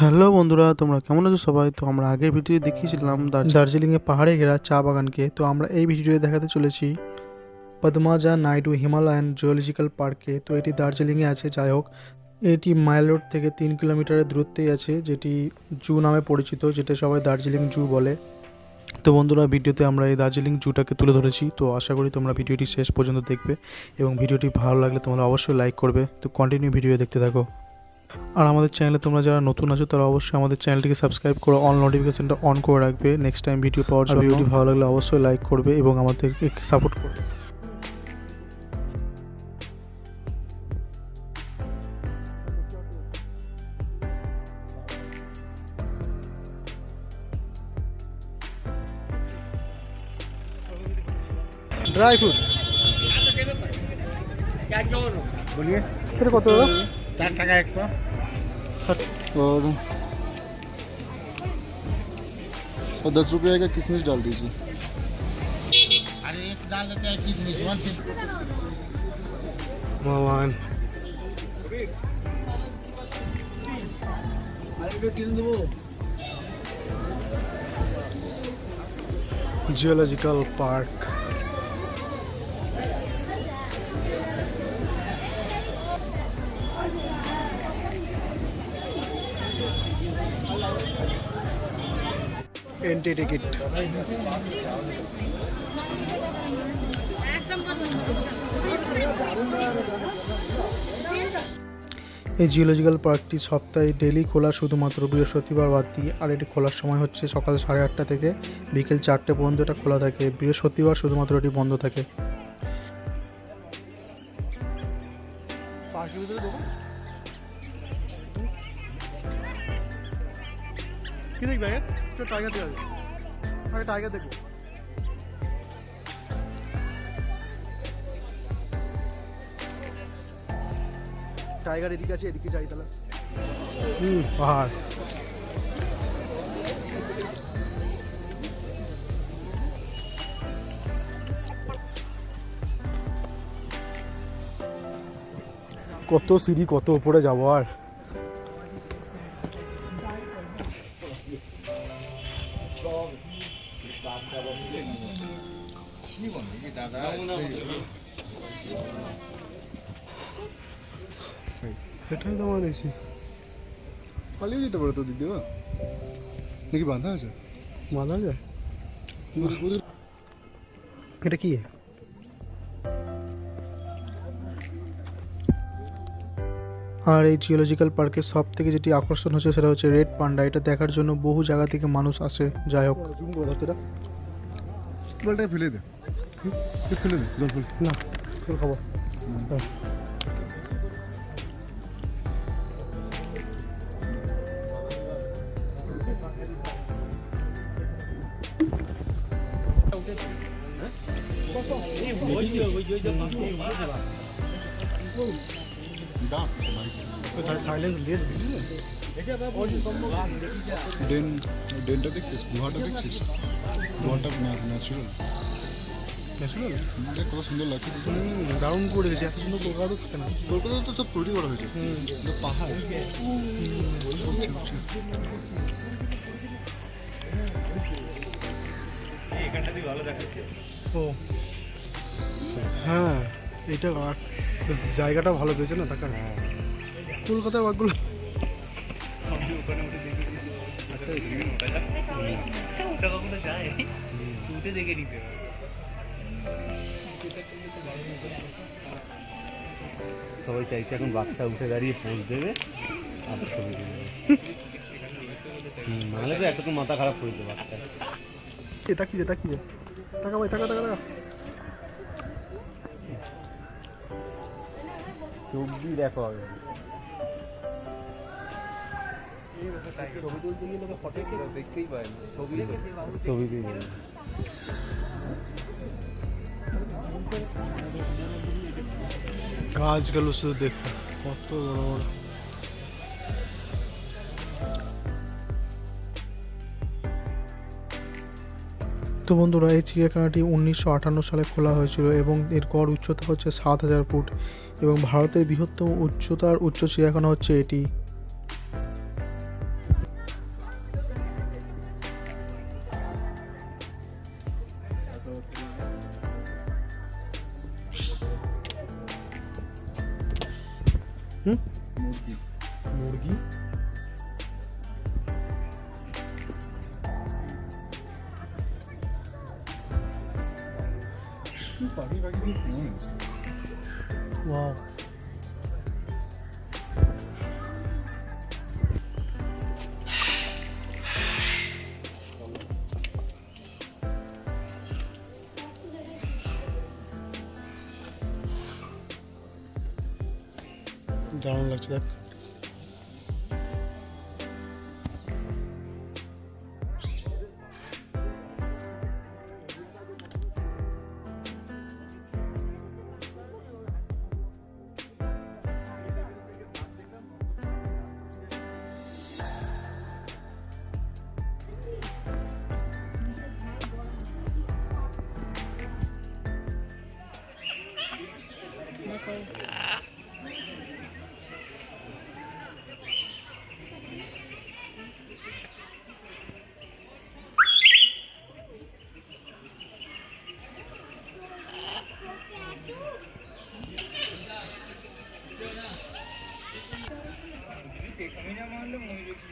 Hello বন্ধুরা, তোমরা কেমন আছো সবাই? তো আমরা আগের ভিডিও দেখিয়েছিলাম দার- দার্জিলিংয়ে পাহাড়ে ঘেরা চা বাগানকে। তো আমরা এই ভিডিওতে দেখাতে চলেছি পদ্মাজা নাইডু হিমালয়ান জিওলজিক্যাল পার্কে তো এটি দার্জিলিংয়ে আছে, যাই হোক। এটি মাইল রোড থেকে তিন কিলোমিটারের দূরত্বেই আছে, যেটি জু নামে পরিচিত, যেটা সবাই দার্জিলিং জু বলে। তো বন্ধুরা ভিডিওতে আমরা এই দার্জিলিং জুটাকে তুলে ধরেছি। তো আশা করি তোমরা ভিডিওটি শেষ পর্যন্ত দেখবে এবং ভিডিওটি ভালো লাগলে তোমরা অবশ্যই লাইক করবে। তো কন্টিনিউ ভিডিও দেখতে থাকো। আর আমাদের চ্যানেলে তোমরা যারা নতুন আছো তারা অবশ্যই আমাদের চ্যানেলটিকে সাবস্ক্রাইব করে অল নোটিফিকেশনটা অন করে রাখবে নেক্সট টাইম ভিডিও পাওয়ার জন্য ভিডিওটি ভালো লাগলে অবশ্যই লাইক করবে এবং আমাদেরকে সাপোর্ট করবে ড্রাই ফ্রুট बोलिए এটা কত দাদা साठ टका एक सौ ষাট और और दस रुपये का किशमिश डाल दीजिए अरे एक डाल देते हैं किसमिस वन फिफ्टी ভগবান জিওলজিক্যাল এন্ট্রি টিকিট। এই জিওলজিক্যাল পার্কটি সপ্তাহে ডেলি খোলা শুধুমাত্র বৃহস্পতিবার বাদ দিয়ে আর এটি খোলার সময় হচ্ছে সকাল সাড়ে আটটা থেকে বিকেল চারটে পর্যন্ত এটা খোলা থাকে। বৃহস্পতিবার শুধুমাত্র এটি বন্ধ থাকে। কি দেখবে আগে? টাইগার দেখবে আগে টাইগার দেখব টাইগার এদিকে আছে, এদিকে যাই তাহলে। হুম, পাহাড়। কত সিঁড়ি, কত উপরে যাব আর? এটাই তো আমার দেখছি পালিয়ে যেতে পারো তো দিদিবা নাকি বাঁধা আছে? মানা যায় এটা কি? আর এই জিওলজিক্যাল পার্কের সব থেকে যেটি আকর্ষণ হচ্ছে সেটা হচ্ছে রেড পান্ডা এটা দেখার জন্য বহু জায়গা থেকে মানুষ আসে। যাই হোক। ফেলে দে। ফেলে দে জল ফেলে না খবর। ডেন ডেনটা দেখছিস গুহাটা দেখছিস গুহাটা ন্যাচুরাল ন্যাচুরাল কত সুন্দর লাগছে। দারুণ করে এত সুন্দর কলকাতা দেখতে না কলকাতা তো সব তৈরি করা হয়েছে পাহাড়। ও হ্যাঁ এটা জায়গাটা ভালো পেয়েছে না থাকার কলকাতার বাঘগুলো। সবাই চাইছে এখন বাচ্চা উঠে দাঁড়িয়ে পোজ দেবে আর ছবি দেবে নাহলে তো একটা তো মাথা খারাপ করে দেবে বাচ্চা এটা কি এটা কি টাকা ভাই টাকা টাকা টাকা চোখ দিয়ে দেখো ছবি দিয়ে। গাছগুলো শুধু দেখো কত বড় বড় তো বন্ধুরা এই চিড়িয়াখানাটি উনিশশো আটান্ন সালে খোলা হয়েছিল এবং এর গড় উচ্চতা হচ্ছে সাত হাজার ফুট এবং ভারতের বৃহত্তম উচ্চতার উচ্চ চিড়িয়াখানা হচ্ছে এটি। মুরগি। মুরগি? মুরগি পাখি পাখি দিয়ে কেমন আছে ওয়াও দারুণ লাগছে দেখ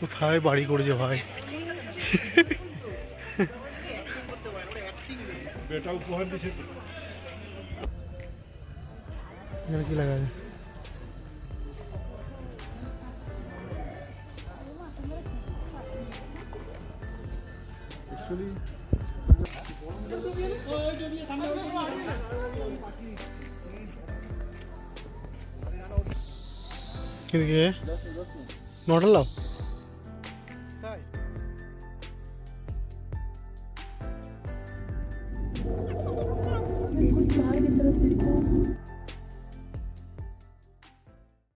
কোথায় বাড়ি করেছে ভাই? বেটা উপহার দিছে এখানে কি লাগা আছে? Actually time. Good time, it's good.